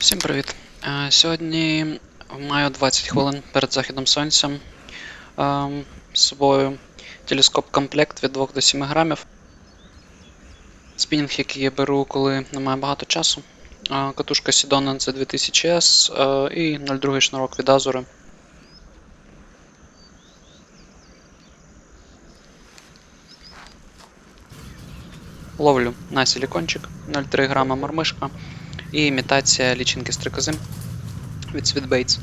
Всім привіт! Е, Сьогодні маю 20 хвилин перед західом сонця. Ем, З собою телескоп комплект від 2 до 7 грамів. Спінінг, який я беру, коли немає багато часу. Е, Катушка Sidona c 2000S е, і 02 шнурок від Azure. Ловлю на силікончик 0,3 грама мормишка і імітація лічинки стрикози від Sweetbaits.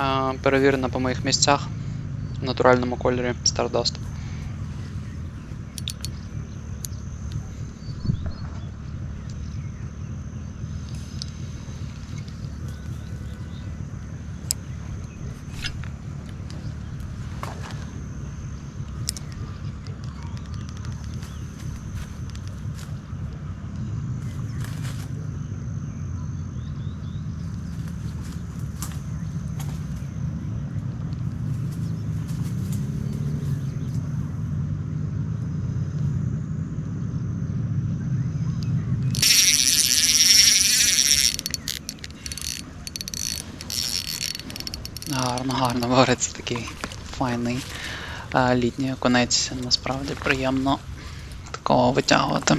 Е, Перевірена по моїх місцях в натуральному кольорі Stardust. Гарно, бореться такий файний е, літній окунець. Насправді приємно такого витягувати.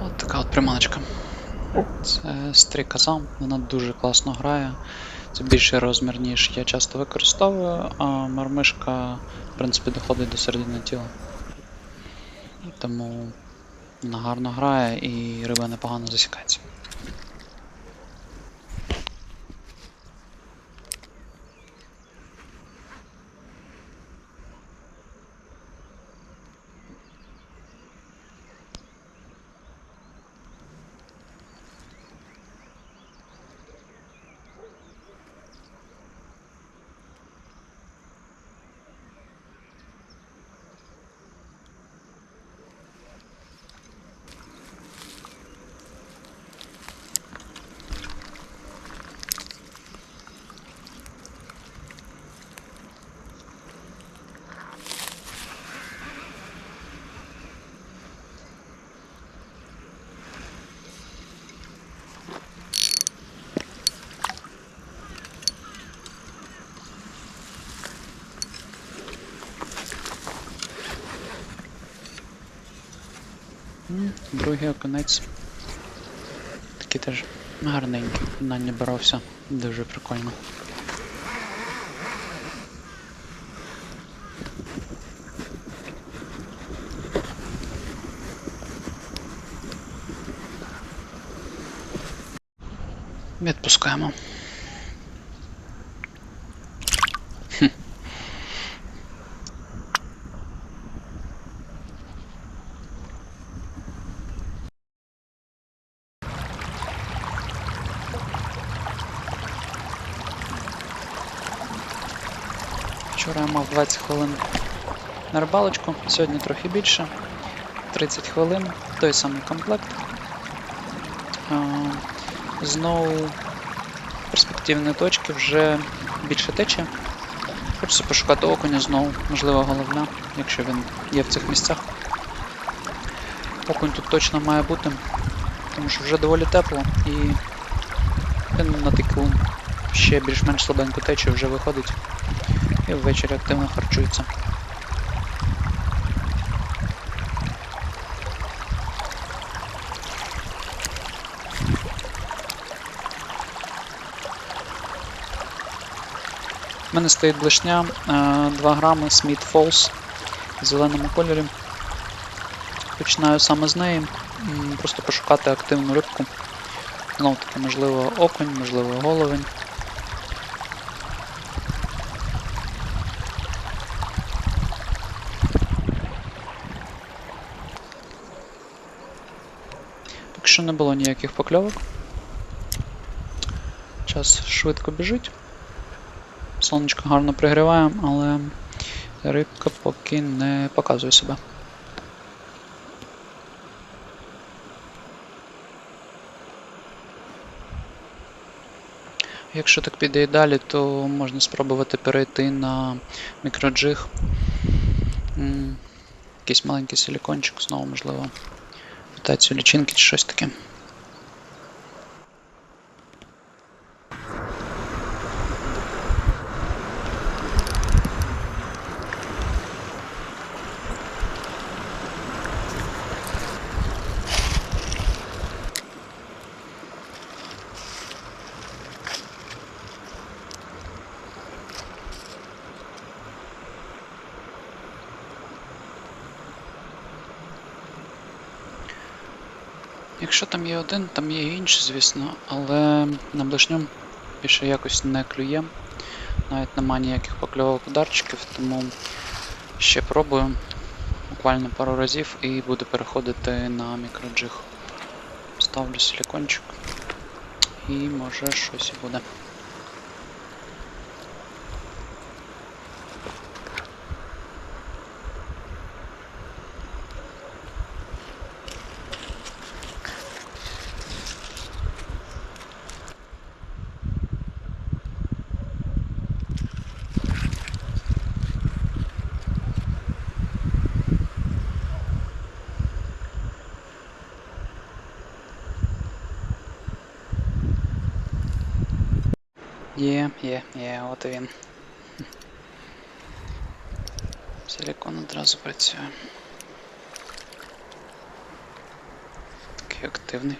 От така от приманочка. Це стрікоза, вона дуже класно грає. Це більший розмір, ніж я часто використовую, а мармишка, в принципі, доходить до середини тіла. Тому вона гарно грає і риба непогано засікається. Другий оконець. Такий теж гарненький. На не боровся. Дуже прикольно. Я мав 20 хвилин на рибалочку, сьогодні трохи більше. 30 хвилин, той самий комплект. Знову перспективні точки вже більше тече. Хочеться пошукати окуня знову, можливо, головна, якщо він є в цих місцях. Окунь тут точно має бути, тому що вже доволі тепло і він на таку ще більш-менш слабеньку течію вже виходить і ввечері активно харчується. У мене стоїть блешня е, 2 грами Smith Falls в зеленому кольорі. Починаю саме з неї, просто пошукати активну рибку. Знову таки, можливо, окунь, можливо, головень. що не було ніяких покльовок. Час швидко біжить. Сонечко гарно пригріває, але рибка поки не показує себе. Якщо так піде і далі, то можна спробувати перейти на мікроджиг. Якийсь маленький силікончик знову можливо. Мутацію лічинки чи щось таке. Якщо там є один, там є і інші, звісно, але на ближньому більше якось не клює. Навіть нема ніяких покльовок ударчиків, тому ще пробую буквально пару разів і буду переходити на мікроджиг. Ставлю силікончик і може щось і буде. Є, є, є, от і він. Силікон одразу працює. Такий активний.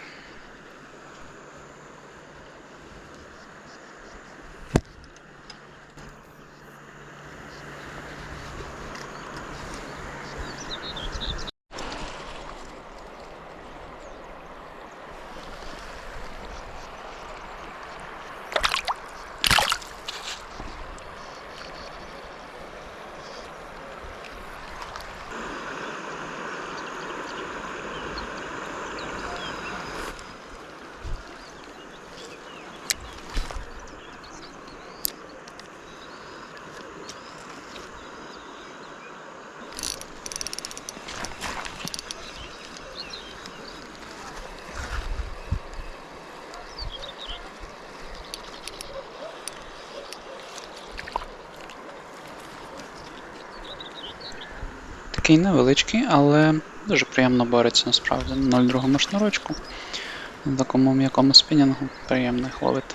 Такий невеличкий, але дуже приємно бореться насправді на 0,2 шнурочку. На такому м'якому спінінгу приємно їх ловити.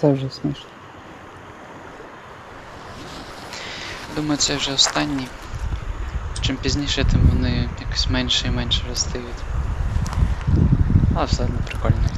Це вже смішно. Думаю, це вже останній. Чим пізніше, тим вони якось менше і менше розстають. Але все одно прикольно.